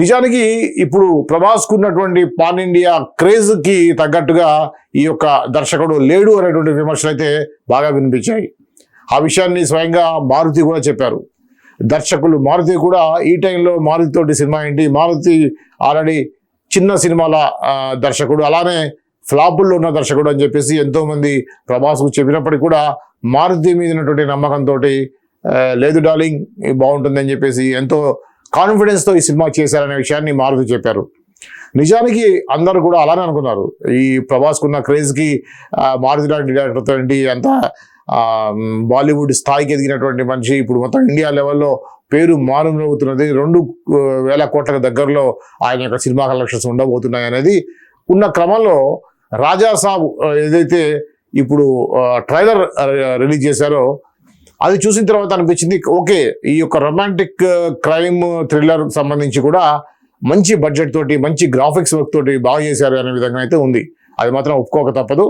నిజానికి ఇప్పుడు ప్రభాస్కు ఉన్నటువంటి పాన్ ఇండియా క్రేజ్కి తగ్గట్టుగా ఈ యొక్క దర్శకుడు లేడు అనేటువంటి విమర్శలు అయితే బాగా వినిపించాయి. ఆ విషయాన్ని స్వయంగా మారుతి కూడా చెప్పారు. దర్శకులు మారుతి కూడా ఈ టైంలో మారుతితోటి సినిమా ఏంటి? మారుతి ఆల్రెడీ చిన్న సినిమాల దర్శకుడు అలానే ఫ్లాపుల్లో ఉన్న దర్శకుడు అని చెప్పేసి ఎంతోమంది ప్రభాస్కు చెప్పినప్పటికీ కూడా మారుతి మీద ఉన్నటువంటి నమ్మకంతో లేదు డార్లింగ్ బాగుంటుందని బాగుంటుంది అని చెప్పేసి ఎంతో కాన్ఫిడెన్స్తో ఈ సినిమా చేశారనే విషయాన్ని మారుతి చెప్పారు. నిజానికి అందరూ కూడా అలానే అనుకున్నారు. ఈ ప్రభాస్కున్న క్రేజ్కి మారుతి లాంటి డైరెక్టర్తో అంత బాలీవుడ్ స్థాయికి ఎదిగినటువంటి మనిషి ఇప్పుడు మొత్తం ఇండియా లెవెల్లో పేరు మారుమవుతున్నది రెండు వేల కోట్ల దగ్గరలో ఆయన యొక్క సినిమా కలెక్షన్స్ ఉండబోతున్నాయి అనేది ఉన్న క్రమంలో రాజా సాబ్ ఏదైతే ఇప్పుడు ట్రైలర్ రిలీజ్ చేశారో అది చూసిన తర్వాత అనిపించింది ఓకే ఈ యొక్క రొమాంటిక్ క్రైమ్ థ్రిల్లర్ సంబంధించి కూడా మంచి బడ్జెట్ తోటి మంచి గ్రాఫిక్స్ వర్క్ తోటి బాగా చేశారు అనే విధంగా అయితే ఉంది. అది మాత్రం ఒప్పుకోక తప్పదు.